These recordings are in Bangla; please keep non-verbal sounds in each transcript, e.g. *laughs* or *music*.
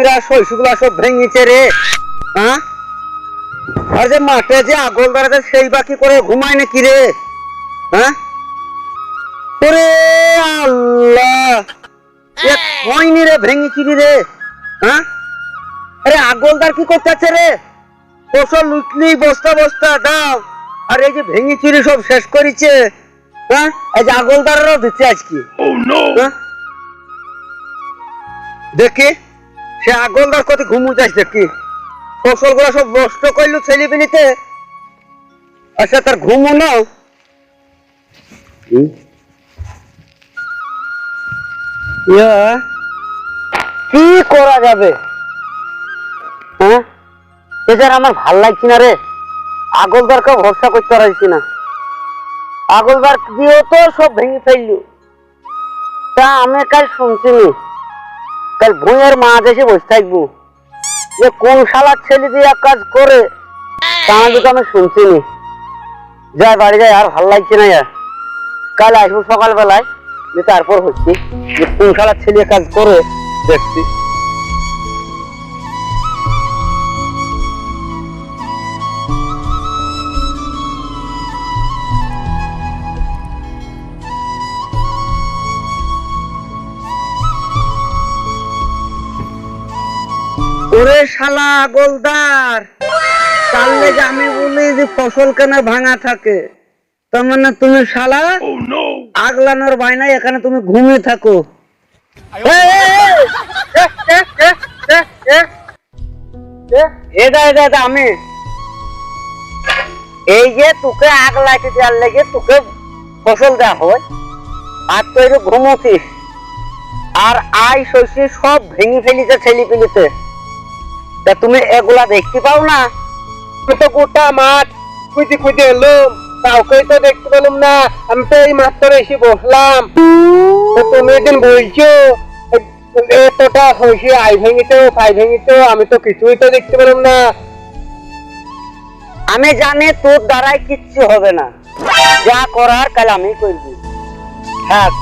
চিংড়া শৈশুগুলা সব ভেঙেছে রে। হ্যাঁ? আর যে মাঠে যে আগল দাঁড়াতে সেই বাকি করে ঘুমায় নাকি রে? হ্যাঁ? ওরে আল্লাহ! হয়নি রে ভেঙেছি রে। হ্যাঁ? আরে আগলদার কি করতেছে রে? ফসল লুটলি বস্তা বস্তা দাও। আর এই যে ভেঙে চুরি সব শেষ করেছে। হ্যাঁ? এই যে আগলদারেরও দিচ্ছে আজকে। হ্যাঁ? দেখি। সে আগলদার কত ঘুমু যাস দেখি ফসলগুলা সব নষ্ট করল ছেলে পেলিতে আচ্ছা তার ঘুমু না ইয়া, কি করা যাবে? হ্যাঁ? এদের আমার ভালো লাগছে না রে। আগলদারকে ভরসা করতে পারছি না। আগলদার দিয়েও তো সব ভেঙে ফেলল। তা আমি কাল শুনছিনি কাল ভুঁয়ের মা দেশে বসে থাকব। যে কোন শালার ছেলে দিয়ে কাজ করে? তা আমি তো আমি শুনছিনি। যাই, বাড়ি যাই, আর ভালো লাগছে না আর কাল আসব সকালবেলায় যে তারপর হচ্ছে। যে কোন শালার ছেলে কাজ করে, দেখছি। শালা গোলদার যে আমি বলি যে ফসল কেন ভাঙা থাকে তার মানে তুমি শালা আগলানোর বাইনাই এখানে তুমি ঘুমিয়ে থাকো আমি এই যে তোকে আগ লাইতে দেওয়ার লেগে তোকে ফসল দেওয়া হয় আর তুই যে ঘুমোতিস আর আই শস্য সব ভেঙে ফেলিতে ছেলে পেলিতে তা তুমি এগুলা দেখতে পাও না? তো গোটা মাঠ খুঁজে খুঁজে এলাম। কাউকে তো দেখতে পেলাম না। আমি তো এই মাত্র এসে বসলাম। তুমি একদিন বলছো এতটা হয়েছে আই ভেঙেছো ফাই ভেঙেছো আমি তো কিছুই তো দেখতে পেলাম না। আমি জানি তোর দ্বারাই কিচ্ছু হবে না। যা করার কাল আমি করব। থাক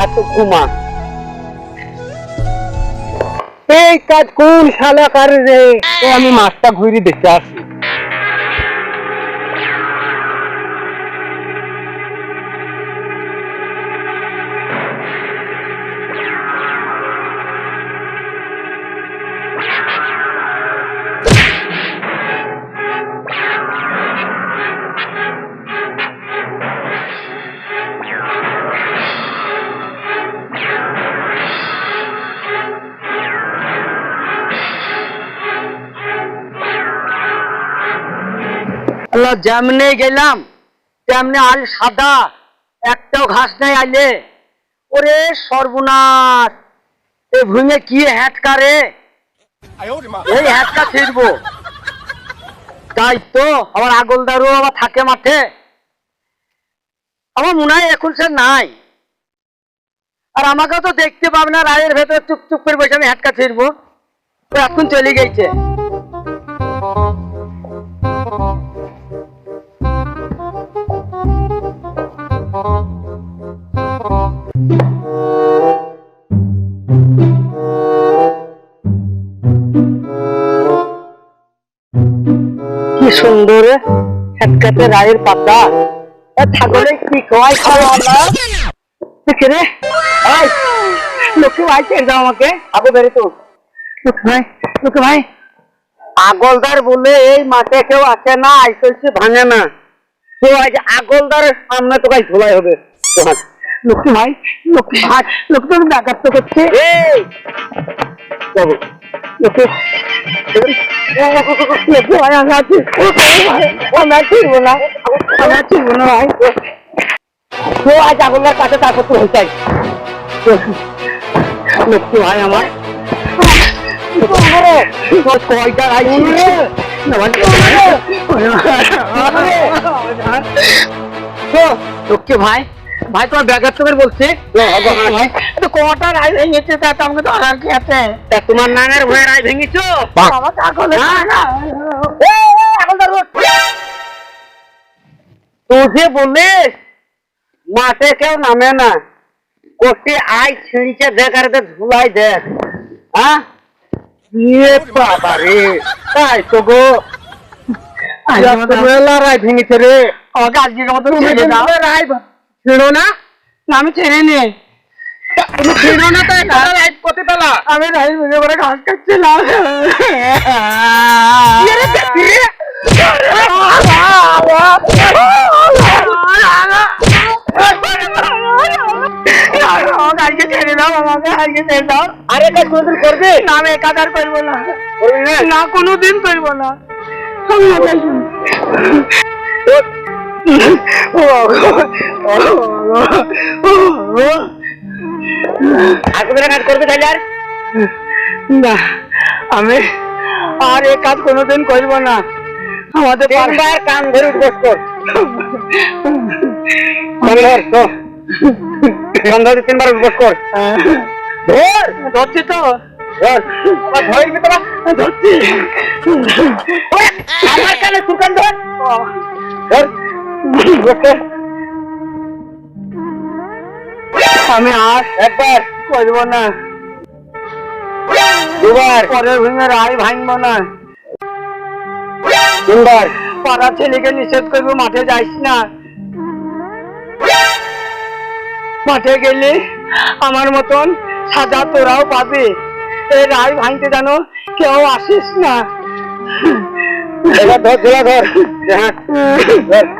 আর তুই ঘুমা। এই কাজ কোন শালা কারে রে আমি মাছটা ঘুরে দেখতে আসি। আল্লাহ যেমনে গেলাম, তেমনি আল সাদা, একটাও ঘাস নাই আইলে। ওরে সর্বনাশ এই ভূমে কি হ্যাটকা রে? এই হ্যাটকা ছিড়বো। তাই তো আমার আগলদারও আবার থাকে মাঠে। আমার মনে হয় এখন সে নাই। আর আমাকে তো দেখতে পাবে না, রায়ের ভেতরে চুপ চুপ করে বসে আমি হ্যাটকা ছিড়বো। ও এখন চলে গেছে। সুন্দর হেটকাতে রায়ের পাতা। ছাগলে কি খাওয়াই খাওয়া না রে? এই লোকে ভাই ছেড়ে দাও আমাকে। আবু বেরে তো। লোকে ভাই লোকে ভাই। আগলদার বলে এই মাঠে কেউ আসে না আইসে ভাঙে না। তো আজ আগলদারের সামনে তো কাজ ধোলাই হবে। তোমার লক্ষ্মী ভাই লক্ষ্মী ভাই লক্ষ্মী ভাই ডাকাত করছে। এই! বাবু লক্ষ্মী ভাই ভাই। তো আজ আগলদার কাছে তারপর তো হইতাই লক্ষ্মী ভাই আমার। কয়টা লক্ষ্মী ভাই ভাই তোমার ব্যাঘাত তোমার বলছে। ভাই কটা রায় ভেঙেছে? তা তো আমাকে তো আর কি আছে। তা তোমার নানের ভয়ে রায় ভেঙেছো? কাকলে তুই বলিস মাঠে কেউ নামে না। কোটি আই ছিঁড়িছে দেখ আর এদের ঝুলাই দেখ। হ্যাঁ? ইয়ে বাবা রে তাই তো গো। রায় ভেঙেছে রে। দাও। কিন্তু রায় ছিড়ো না। না, আমি ছেড়ে নে। তুমি ছিড়ো না তাই রায় কতে পেলা আমি রাইস ভেঙে পরে ঘাস খাচ্ছিলাম আজকে ছেড়ে দাও আমাকে আজকে ছেড়ে দাও আরে কাজ কোনদিন করবে না আমি একাকার করব না না না কোনোদিন করব না আর কোথায় কাজ করবে তাহলে আর? না আমি আর এ কাজ কোনোদিন করব না। আমাদের তিনবার কান ধরে উঠবস কর কান কান ধরে তিনবার উঠবস কর ধর। ধরছি তো। ধরবি তোরা। ধরছি। আমার কানে তোর কান ধর। ধর আমি আর একবার করব না। দুবার। পরের ভেঙে রায় ভাঙবো না। তিনবার। পাড়া ছেলেকে নিষেধ করব মাঠে যাইস না। মাঠে গেলে আমার মতন সাজা তোরাও পাবে। এই রায় ভাঙতে জানো কেউ আসিস না। এবার ধর ধর ধর। *laughs*